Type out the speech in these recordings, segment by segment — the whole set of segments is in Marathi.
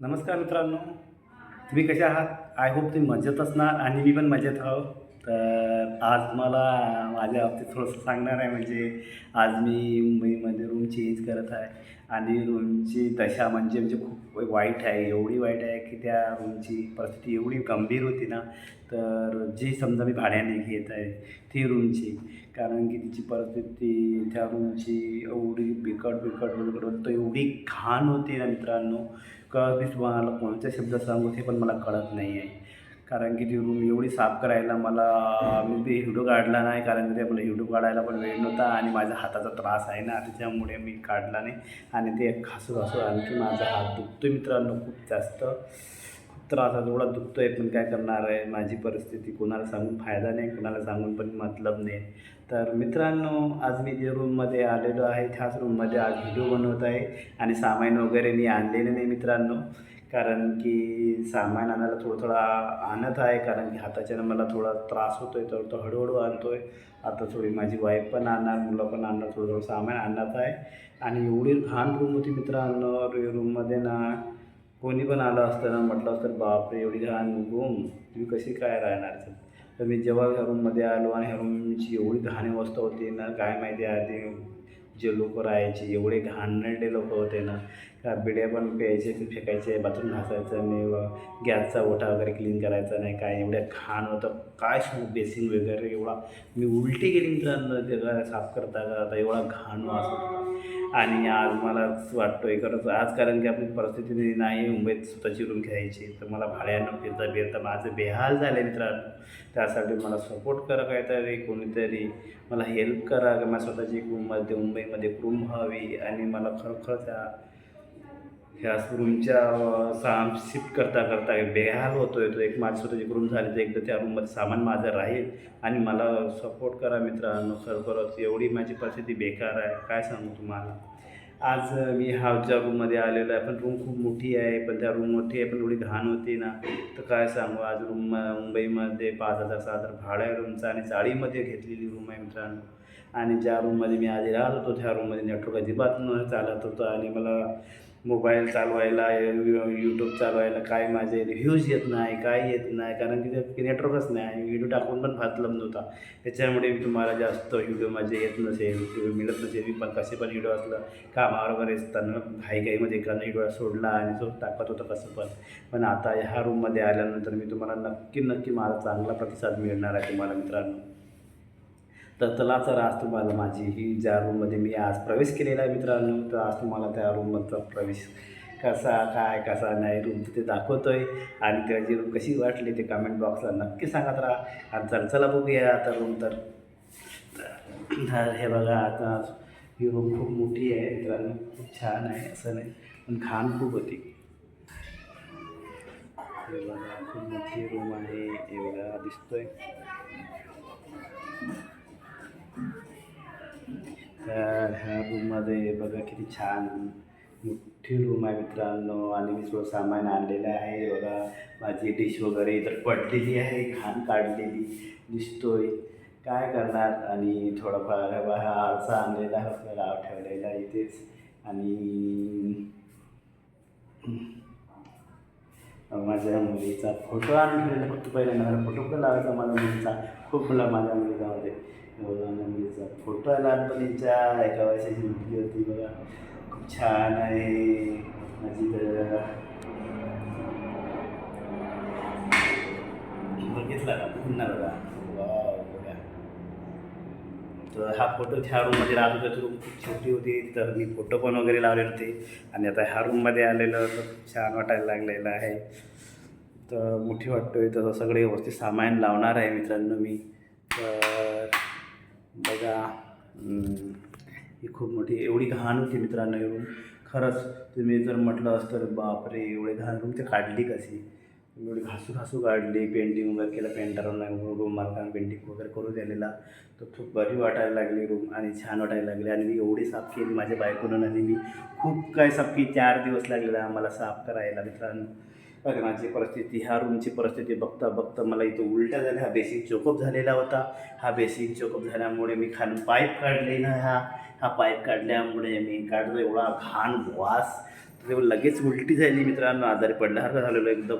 नमस्कार मित्रांनो. तुम्ही कसे आहात? आय होप तुम्ही मजेत असणार आणि मी पण मजेत आहो. तर आज मला माझ्या बाबतीत थोडंसं सांगणार आहे म्हणजे आज मी मुंबईमध्ये रूम चेंज करत आहे आणि रूमची दशा म्हणजे म्हणजे खूप वाईट आहे एवढी वाईट आहे की त्या रूमची परिस्थिती एवढी गंभीर होती ना तर जी समजा मी भाड्याने घेत आहे ती रूमची कारण की तिची परिस्थिती त्या रूमची एवढी बिकट बिकट बिकट होत तर एवढी घाण होती ना मित्रांनो. कळत मी तुम्हाला कोणत्या शब्दात सांगू ते पण मला कळत नाही आहे कारण की ती रूम एवढी साफ करायला मला मी ते हिडो काढला नाही कारण की ते मला हिडो काढायला पण वेळ नव्हता आणि माझ्या हाताचा त्रास आहे ना त्याच्यामुळे मी काढला नाही. आणि ते घासू घासू आणखी माझा हात दुखतो मित्रांनो खूप जास्त. खूप त्रास आहे एवढा दुखतो आहे पण काय करणार आहे? माझी परिस्थिती कोणाला सांगून फायदा नाही कोणाला सांगून पण मतलब नाही. तर मित्रांनो आज मी जे रूममध्ये आलेलो आहे त्याच रूममध्ये आज व्हिडिओ बनवत आहे. आणि सामान वगैरे मी आणलेले नाही मित्रांनो. कारण की सामान आणायला थोडं थोडा आणत आहे कारण की हाताच्यानं मला थोडा त्रास होतो आहे तर तो हळूहळू आणतो आहे आता थोडी माझी वाईफ पण आणणार मुलं पण आणणार थोडं थोडं सामान आणत आहे. आणि एवढी घाण रूम होती मित्रांनो रूममध्ये ना कोणी पण आलं असतं ना म्हटलं असतं बापरे एवढी घाण रूम तुम्ही कशी काय राहणार? तर मी जेव्हा ह्या रूममध्ये आलो आणि ह्या रूमची एवढी घाण अवस्था होती ना काय माहिती आहे ते जे लोक राहायचे एवढे घाणेरडे लोक होते ना का बिड्या पण प्यायचे ते फेकायचे बाथरूम घासायचं नाही गॅसचा ओठा वगैरे क्लीन करायचा नाही काय एवढ्या घाण होतं. काय सांगू बेसिन वगैरे एवढा मी उलटी गेली मित्रांनो ते साफ करता करता एवढा घाण वास होता. आणि आज मला वाटतो आहे खरंच आज कारण की आपली परिस्थिती नाही मुंबईत स्वतःची रूम घ्यायची तर मला भाड्यानं फिरता फिरता माझं बेहाल झालं मित्रांनो त्यासाठी मला सपोर्ट करा काहीतरी कोणीतरी मला हेल्प करा. की मला स्वतःची एक रूममध्ये मुंबईमध्ये रूम हवी आणि मला खरोखर त्या रूमच्या साम शिफ्ट करता करता बेहाल होतो आहे तो एक माझी स्वतःची रूम झाली. तर एकदा त्या रूममध्ये सामान माझं राहील आणि मला सपोर्ट करा मित्रांनो. खरोखरच एवढी माझी परिस्थिती बेकार आहे. काय सांगू तुम्हाला? आज मी हा ज्या रूममध्ये आलेलो आहे. पण रूम खूप मोठी आहे. पण त्या रूम मोठी आहे पण एवढी घाण होती ना. तर काय सांगू? आज रूम मुंबईमध्ये पाच हजार सहा हजार भाडं आहे रूमचं आणि चाळीमध्ये घेतलेली रूम आहे मित्रांनो. आणि ज्या रूममध्ये मी आधी राहत होतो त्या रूममध्ये नेटवर्क अजिबात न चालत होतं. आणि मला मोबाईल चालवायला यूट्यूब चालवायला काय माझे रिव्ह्यूज येत नाही काय येत नाही कारण की ते नेटवर्कच नाही व्हिडिओ टाकून पण फातलम नव्हता. त्याच्यामुळे मी तुम्हाला जास्त व्हिडिओ माझे येत नसेल किंवा मिळत नसेल मी पण कसे पण व्हिडिओ असलं कामावर वगैरे असताना घाई म्हणजे एखादा व्हिडिओ सोडला आणि तो टाकत होतं कसं पण. पण आता ह्या रूममध्ये आल्यानंतर मी तुम्हाला नक्की नक्की मला चांगला प्रतिसाद मिळणार आहे तुम्हाला मित्रांनो. तर चला तर आज तुम्हाला माझी ही ज्या रूममध्ये मी आज प्रवेश केलेला आहे मित्रांनो तर आज तुम्हाला त्या रूममधचा प्रवेश कसा काय कसा नाही रूम ते दाखवतो आहे आणि त्याची रूम कशी वाटली ते कमेंट बॉक्सला नक्की सांगत राहा. आणि चल चला बघूया आता रूम तर तर. हे बघा आता ही रूम खूप मोठी आहे मित्रांनो खूप छान आहे असं नाही पण घाण खूप होती. हे बघा खूप मोठी रूम आहे हे बघा दिसतोय. तर ह्या रूममध्ये बघा किती छान मोठी रूम आहे मित्रांनो. आणि मी थोडं सामान आणलेलं आहे. बघा माझी डिश वगैरे इतर पडलेली आहे घाण काढलेली दिसतोय. काय करणार? आणि थोडाफार बा हा आरसा आणलेला आहे आपल्याला ठेवलेला इथेच. आणि माझ्या मुलीचा फोटो आणून ठेवलेला. फक्त पहिल्यांदा फोटो पण लावायचा माझ्या मुलीचा खूप मला माझ्या मुलीच्यामध्ये माझ्या मुलीचा फोटो आहे लहानपणीच्या एका वर्षाची मुलगी होती बघा. खूप छान आहे. माझी तर बघितला ना पुन्हा बघा. बघा. तर हा फोटो ह्या रूममध्ये राहत होता. ती रूम खूप छोटी होती. तर मी फोटो पण वगैरे लावले होते. आणि आता ह्या रूममध्ये आलेलं तर खूप छान वाटायला लागलेलं आहे. तर मोठी वाटतोय. तर सगळे व्यवस्थित सामान लावणार आहे मित्रांनो मी. तर बघा ही खूप मोठी एवढी घाण होती मित्रांनो येऊन. खरंच तुम्ही जर म्हटलं असतं बापरे एवढी घाण रूम ते काढली कशी? एवढी घासू घासू काढली पेंटिंग वगैरे केलं पेंटरांना रूम मालकांना पेंटिंग वगैरे करून दिलेला. तर खूप बरी वाटायला लागली रूम आणि छान वाटायला लागली. आणि मी एवढी साफ केली माझ्या बायकोनं आणि मी खूप काय साफ केली. चार दिवस लागलेला आम्हाला साफ करायला मित्रांनो. माझी परिस्थिती ह्या रूमची परिस्थिती बघता बघता मला इथं उलट्या झाल्या. हा बेसिन चोकअप झालेला होता. हा बेसिन चोकअप झाल्यामुळे मी खालून पाईप काढले ना हा. हा पाईप काढल्यामुळे मी काढलो एवढा घाण वास. तेव्हा लगेच उलटी झाली मित्रांनो. आजारी पडल्यासारखं झालेलो एकदम.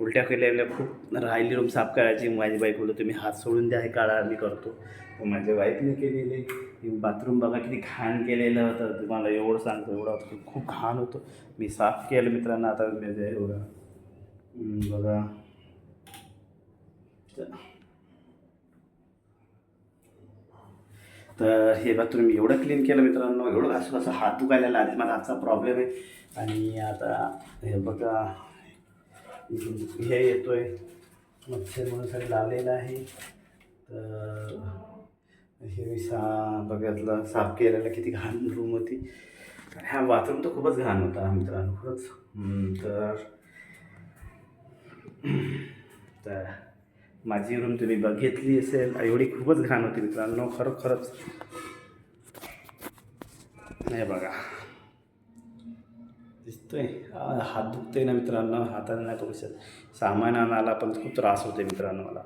उलट्या केलेल्या खूप राहिली रूम साफ करायची. माझी बाईक बोलतो तुम्ही हात सोडून द्या हे काळा मी करतो. माझ्या वाईफने केलेले. बाथरूम बघा किती घाण केलेलं होतं. तुम्हाला एवढं सांगतो एवढं होतं खूप घाण होतं. मी साफ केलं मित्रांनो. आता एवढं बघा. तर हे बघ तुम्ही एवढं क्लीन केलं मित्रांनो एवढं असं कसं हात दुखायला आधी माझा आजचा प्रॉब्लेम आहे. आणि आता हे बघा हे येतोय. मच्छर म्हणून सगळं लावलेलं आहे. तर हे मी सा बघितलं साफ केलेलं किती घाण रूम होती. तर ह्या बाथरूम तर खूपच घाण होता मित्रांनो खरंच तर तर माझी रूम तुम्ही बघितली असेल. एवढी खूपच घाण होती मित्रांनो खरोखरच. नाही बघा. दिसतोय. हात दुखतोय ना मित्रांनो हाताने नाही करू शकत. सामान आणायला पण खूप त्रास होते मित्रांनो मला.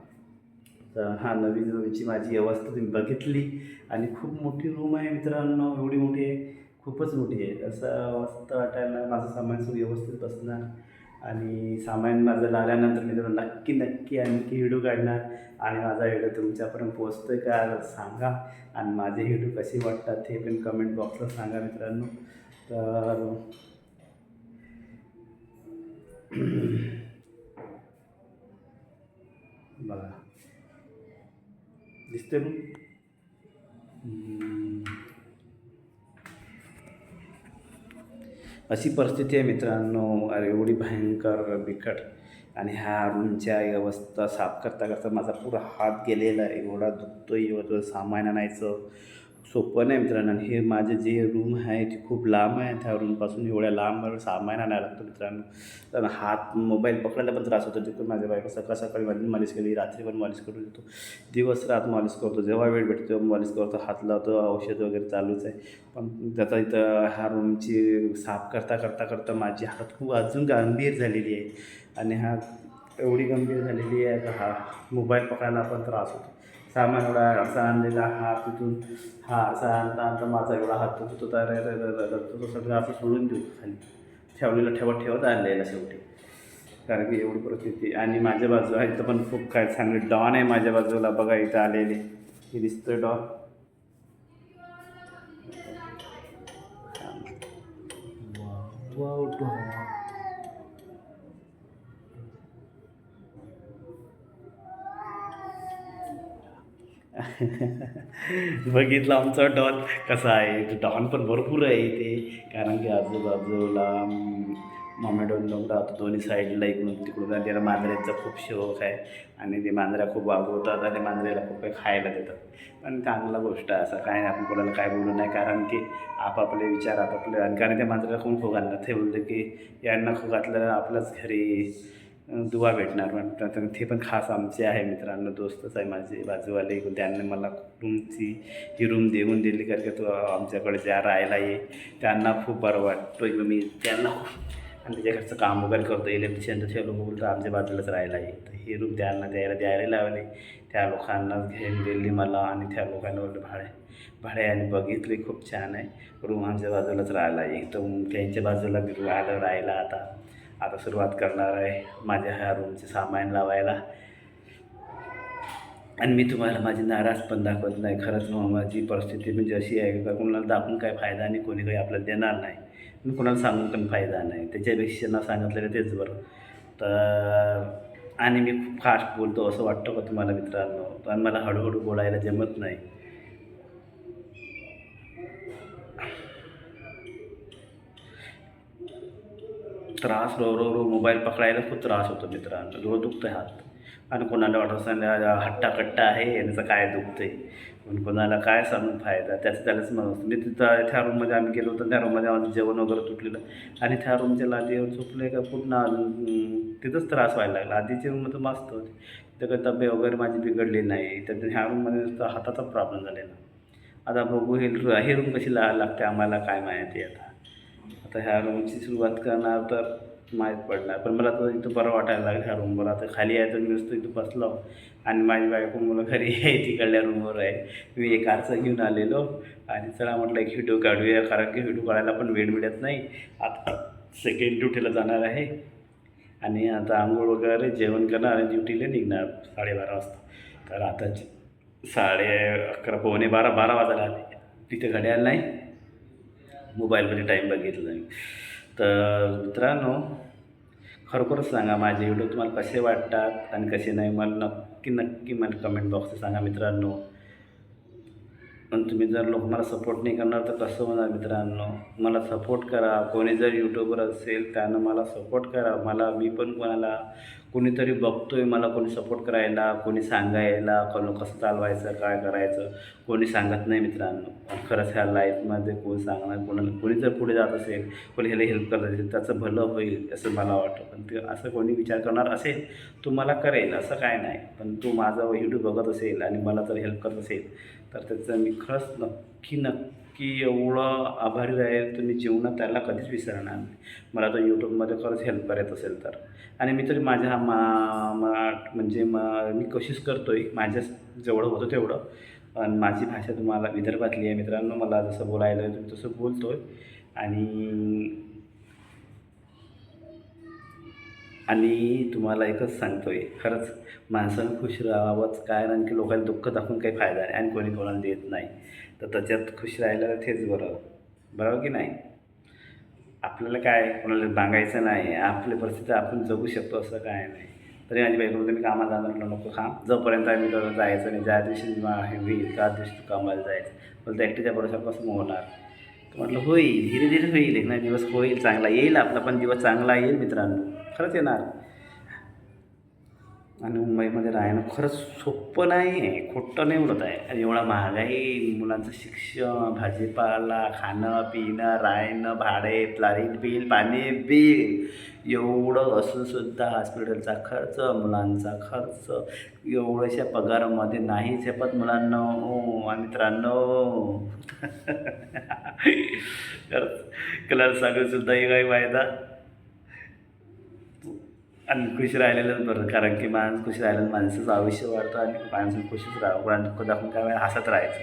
तर हा नवीन रूमची माझी अवस्था तुम्ही बघितली. आणि खूप मोठी रूम आहे मित्रांनो एवढी मोठी आहे. खूपच मोठी आहे. असं अवस्था वाटायला माझं सामान व्यवस्थित बसणार. आणि सामान माझं लावल्यानंतर मी तुम्हाला नक्की नक्की आणखी व्हिडिओ काढणार आणि माझा व्हिडिओ तुमच्यापर्यंत पोहोचतोय का सांगा. आणि माझे व्हिडिओ कसे वाटतात हे पण कमेंट बॉक्सला सांगा मित्रांनो. तर बघा. दिसते मग अशी परिस्थिती आहे मित्रांनो. अरे एवढी भयंकर बिकट. आणि ह्या रूमच्या अवस्था साफ करता करता माझा पुरा हात गेलेला आहे. एवढा दुखतो एवढं सामान आणायचं. सोपं नाही मित्रांनो. आणि हे माझे जे रूम आहे ते खूप लांब आहे त्या रूमपासून एवढ्या लांब सामान आणायला लागतो मित्रांनो. कारण हात मोबाईल पकडायला पण त्रास होतो. तिथून माझ्या बायको सकाळ सकाळी माझी मालिश केली रात्री पण मालिश करून देतो दिवस रात मालिश करतो. जेव्हा वेळ भेटतो तेव्हा मालिश करतो. हात लावतो. औषध वगैरे चालूच आहे. पण त्याचा इथं ह्या रूमची साफ करता करता करता माझी हात खूप अजून गंभीर झालेली आहे. आणि हा एवढी गंभीर झालेली आहे का हा मोबाईल पकडायला पण त्रास होतो. सामान एवढा असा आणलेला हा तिथून हा असा आणता आणता माझा एवढा हात तो तो तो सगळं असं सोडून देऊ. खाली ठेवलेलं ठेवत ठेवत आणलेला शेवटी. कारण की एवढी परिस्थिती. आणि माझ्या बाजू आहे इथं पण खूप काय चांगले डॉन आहे माझ्या बाजूला. बघा इथं आलेले. हे दिसतं डॉन. Wow don. बघितलं आमचा डॉन कसा आहे. डॉन पण भरपूर आहे इथे. कारण की आजूबाजूला मॉमेडॉन लोक राहतो दोन्ही साईडला इकडून तिकडून. आणि त्याला मांजऱ्यांचा खूप शौक आहे. आणि ते मांजऱ्या खूप वागवतात आणि मांजऱ्याला खूप काही खायला देतात. पण चांगला गोष्ट आहे असं. काय नाही आपण कोणाला काय बोलू नाही कारण की आपापले विचार आपापले आणि कारण त्या मांजऱ्याला कोण खो घालणार ते बोलतं की यांना खो घातलं आपल्याच घरी दुवा भेटणार. म्हणतात तर ते पण खास आमचे आहे मित्रांनो दोस्तच आहे माझे बाजूवाले. त्यांनी मला रूमची ही रूम देऊन दिली कारण की तो आमच्याकडे ज्या राहायला ये त्यांना खूप बरं वाटतं मी त्यांना खूप आणि त्याच्याकडचं काम वगैरे करतो. इलेक्ट्रिशियन तर ते लोक बोलतो आमच्या बाजूलाच राहायला ये. तर ही रूम त्यांना द्यायला द्यायला लावली. त्या लोकांनाच घेऊन दिली मला आणि त्या लोकांना बोललं भाडे भाड्याने आणि बघितली खूप छान आहे. रूम आमच्या बाजूलाच राहायला ये. तर त्यांच्या बाजूला मी राहायला राहायला आता. आता सुरुवात करणार आहे माझ्या ह्या रूमचे सामान लावायला. आणि मी तुम्हाला माझी नाराज पण दाखवत नाही. खरंच मग माझी परिस्थिती म्हणजे अशी आहे का कोणाला दाखवून काय फायदा आणि कोणी काही आपल्याला देणार नाही. मी कोणाला सांगून पण फायदा नाही. त्याच्यापेक्षा ना सांगितलेलं तेच बरं. तर आणि मी खूप फास्ट बोलतो असं वाटतं का तुम्हाला मित्रांनो? पण मला हळूहळू बोलायला जमत नाही. त्रास रो रो रो मोबाईल पकडायला खूप त्रास होतो मित्रांनो. डोळं दुखतं आहे हात. आणि कोणाला वाटत असेल हट्टा कट्टा आहे यांचं काय दुखतंय? पण कोणाला काय सांगून फायदा? त्याचं त्यालाच मग मी तिथं त्या रूममध्ये आम्ही गेलो होतो. त्या रूममध्ये माझं जेवण वगैरे तुटलेलं. आणि त्या रूमच्या लादीवर झोपले का पूर्ण तिथंच त्रास व्हायला लागला. आधीच्या रूममध्ये मस्त होते. तिथं तब्येत वगैरे माझी बिघडली नाही. तर ह्या रूममध्ये नुसतं हाताचा प्रॉब्लेम झालेला. आता बघू हे हे रूम कशी ला लागते? आम्हाला काय माहिती आता. आता ह्या रूमची सुरुवात करणार तर माहीत पडणार. पण मला तर इथं बरं वाटायला लागलं ह्या रूमवर. आता खाली आहे तर मी नुसतं इथं बसलो आणि माझी बायको मुलं घरी आहे तिकडल्या रूमवर आहे. मी एक आरसा घेऊन आलेलो आणि चला म्हटलं एक व्हिडिओ काढूया कारण की व्हिडिओ काढायला पण वेळ मिळत नाही. आता सेकंड ड्युटीला जाणार आहे आणि आता आंघोळ वगैरे जेवण करणार आणि ड्युटीला निघणार साडेबारा वाजता. तर आता साडे अकरा पावणे बारा बारा वाजायला आले. तिथे घड्याल नाही. मोबाईलमध्ये टाईम बघितला मी. तर मित्रांनो खरोखरच सांगा माझे व्हिडिओ तुम्हाला कसे वाटतात आणि कसे नाही मला नक्की नक्की मला कमेंट बॉक्सला सांगा मित्रांनो. पण तुम्ही जर लोक मला सपोर्ट नाही करणार तर कसं होणार मित्रांनो? मला सपोर्ट करा. कोणी जर यूट्यूबर असेल त्यानं मला सपोर्ट करा. मला मी पण कोणाला कोणीतरी बघतोय मला कोणी सपोर्ट करायला कोणी सांगायला कोण कसं चालवायचं काय करायचं कोणी सांगत नाही मित्रांनो. खरंच ह्या लाईफमध्ये कोण सांगणार कोणाला कोणी जर पुढे जात असेल कोणी ह्याला हेल्प करत असेल त्याचं भलं होईल असं मला वाटतं. पण ते असं कोणी विचार करणार असेल तो मला करेल असं काय नाही. पण तो माझा व्हिडिओ बघत असेल आणि मला जर हेल्प करत असेल तर त्याचं मी खरंच नक्की नक्की की एवढं आभारी राहील तुम्ही जीवनात त्याला कधीच विसरणार नाही. मला तो यूट्यूबमध्ये खरंच हेल्प करत असेल तर. आणि मी तरी माझ्या मा मा- म्हणजे मा मी कोशिश करतो आहे माझ्या जेवढं होतं तेवढं. आणि माझी भाषा तुम्हाला विदर्भातली आहे मित्रांनो मला जसं बोलायला तुम्ही तसं बोलतो आहे आणि आणि तुम्हाला एकच सांगतो आहे खरंच माणसानं खुश राहावंच. काय कारण की लोकांना दुःख दाखवून काही फायदा नाही आणि कोणी कोणाला देत नाही. तर त्याच्यात खुश राहिलं तेच बरं. बरोबर की नाही? आपल्याला काय? कोणाला बांगायचं नाही. आपली परिस्थिती आपण जगू शकतो असं काय नाही. तरी माझी बायको तुम्ही मी कामाला जाणार नको काम जोपर्यंत आम्ही तर जायचं नाही ज्या दिवशी होईल त्या दिवशी तू कामाला जायचं. पण त्या एकटीच्या भरोशावर कसं होणार. म्हटलं होईल धीरे धीरे होईल एक ना दिवस होईल चांगला येईल आपला पण दिवस चांगला येईल मित्रांनो. खरंच येणार. आणि मुंबईमध्ये राहणं खरंच सोपं नाही आहे खोटं नाही उडत आहे. आणि एवढा महागाई मुलांचं शिक्षण भाजीपाला खाणं पिणं राहणं भाडे लाइट बिल पाणी बिल एवढं असून सुद्धा हॉस्पिटलचा खर्च मुलांचा खर्च एवढ्याशा पगारामध्ये नाही झेपत मुलांना आणि मित्रांनो कलर सांगून सुद्धा हे काही फायदा. आणि खुश राहिलेलं बरं कारण की माणूस खुश राहिलं माणसाचं आयुष्य वाढतं आणि माणसं खुशीच राहावं कोणाला दुःख दाखवून काय वेळा हसत राहायचं.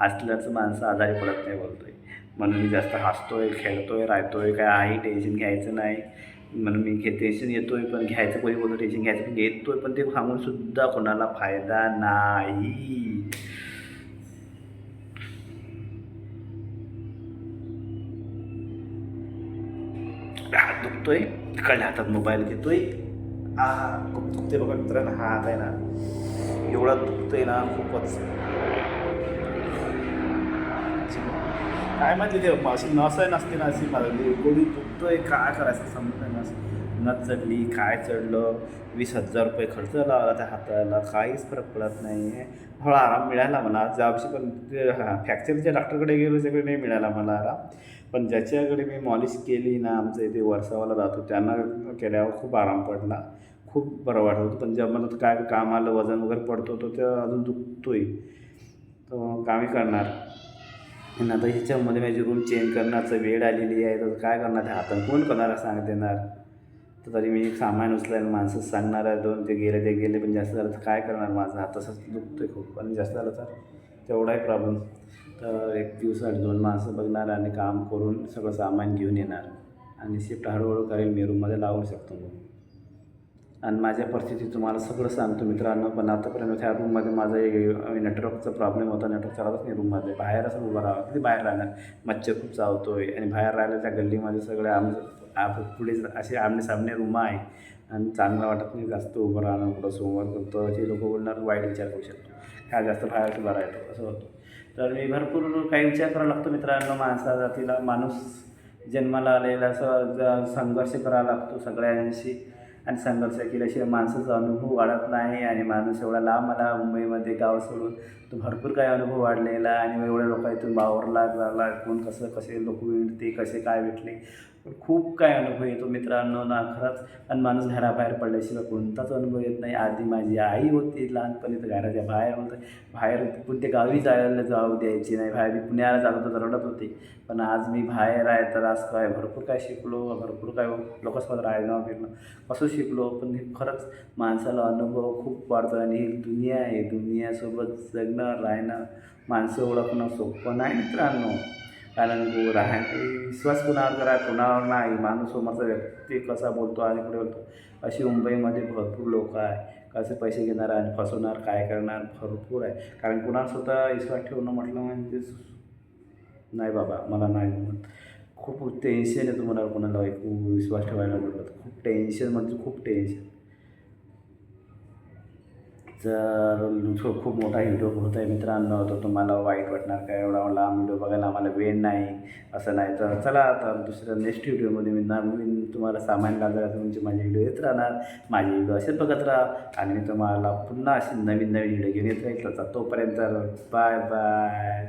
हसल्याचं माणसं आजारी पडत नाही बोलतोय. म्हणून मी जास्त हसतोय खेळतोय राहतोय काय आहे टेन्शन घ्यायचं नाही. म्हणून मी घे टेन्शन आहे पण घ्यायचं कोणी बोलतो टेन्शन घ्यायचं पण घेतो आहे पण ते सांगून सुद्धा कोणाला फायदा नाही. हात दुखतोय कळल्या हातात मोबाईल घेतोय. हा खूप दुखते बघा मित्रांनो हात आहे ना एवढा दुखतोय ना खूपच. काय माहिती ते अशी नस नसते ना अशी मला गोडी दुखतोय काय करायचं समजत नस नस चढली काय चढलं? वीस हजार रुपये खर्च लावला त्या हाताला काहीच फरक पडत नाही आहे थोडा आराम मिळाला मला ज्यावर्षी पण फ्रॅक्चरच्या डॉक्टरकडे गेलो त्याकडे नाही मिळाला मला आराम. पण ज्याच्याकडे मी मॉलिश केली ना आमचं इथे वर्षावाला राहतो त्यांना केल्यावर खूप आराम पडला. खूप बरं वाटत होतं. पण जेव्हा मला काय काम आलं वजन वगैरे पडतो तो ते अजून दुखतोय. तर कामी करणार. आणि आता ह्याच्यामध्ये माझी रूम चेंज करण्याचं वेळ आलेली आहे. तर काय करणार? ते हातात कोण कोणाला सांग देणार तर तरी मी एक सामान उचलायला माणसं सांगणार आहे दोन ते गेले ते गेले पण जास्त झालं तर काय करणार माझं? हात तसंच आहे खूप आणि जास्त झालं तर तेवढाही प्रॉब्लेम तर एक दिवसात दोन माणसं बघणार आणि काम करून सगळं सामान घेऊन येणार. आणि शिफ्ट हळूहळू करेल मी. रूममध्ये लावू शकतो मग आणि माझ्या परिस्थितीत तुम्हाला सगळं सांगतो मित्रांनो पण आतापर्यंत त्या रूममध्ये माझा एक नेटवर्कचा प्रॉब्लेम होता. नेटवर्क चालतच नाही रूममध्ये असं उभं राहावं. किती बाहेर राहणार? मच्छर खूप चावतो आहे आणि बाहेर राहिलं त्या गल्लीमध्ये सगळे आम आप पुढे असे आमने सामने रूम आहे. आणि चांगलं वाटत नाही जास्त उभं राहणं कुठं समोर करतो. असे लोक बोलणार वाईट विचार करू शकतो. काय जास्त बाहेर उभा राहतो. असं होतं. तर मी भरपूर काही विचार करावा लागतो मित्रांनो. माणसा जातीला माणूस जन्माला आलेला असं ज- संघर्ष करावा लागतो सगळ्यांशी. आणि संघर्ष केल्याशिवाय माणसाचा अनुभव वाढत नाही आणि माणूस एवढा लांब आला मुंबईमध्ये गाव सोडून. तो भरपूर काही अनुभव वाढलेला आणि एवढ्या लोकांतून इथून वावरला झाला कोण कसं कसे लोक भेटते कसे काय भेटले. खूप काय अनुभव येतो मित्रांनो. ना खरंच आणि माणूस घराबाहेर पडल्याशिवाय कोणताच अनुभव येत नाही. आधी माझी आई होती लहानपणी तर घराच्या बाहेर होतं. बाहेर कोणत्या गावी जायला जाऊ द्यायची नाही. बाहेर मी पुण्याला जात होतो तर रडत होते. पण आज मी बाहेर आहे तर आज काय भरपूर काय शिकलो भरपूर काय लोकांसोबत राहणं फिरणं कसं शिकलो. पण हे खरंच माणसाला अनुभव खूप वाढतो आणि ही दुनिया आहे. दुनियासोबत जगणं राहणं माणसं ओळखणं सोपं नाही मित्रांनो. कारण को राहण विश्वास कुणावर करा कुणावर नाही. माणूस समोरचा व्यक्ती कसा बोलतो आणि कुठे बोलतो. अशी मुंबईमध्ये भरपूर लोक आहे कसे पैसे घेणार आणि फसवणार काय करणार भरपूर आहे. कारण कुणावर स्वतः विश्वास ठेवणं म्हटलं म्हणजे नाही बाबा मला नाही म्हणत खूप टेन्शन येतं मला कोणाला विश्वास ठेवायला म्हटलं तर. खूप टेन्शन म्हणजे खूप टेन्शन जर खूप मोठा व्हिडिओ होत आहे मित्रांनो तर तुम्हाला वाईट वाटणार काय एवढा लांब व्हिडिओ बघायला आम्हाला वेळ नाही असं नाही. तर चला आता दुसऱ्या नेक्स्ट व्हिडिओमध्ये मी नवीन तुम्हाला सामान लागला तुमचे म्हणजे माझे व्हिडिओ येत राहणार. माझे व्हिडिओ असेच बघत राहा आणि मी तुम्हाला पुन्हा असे नवीन नवीन व्हिडिओ घेऊन येत राहील. तर तोपर्यंत बाय बाय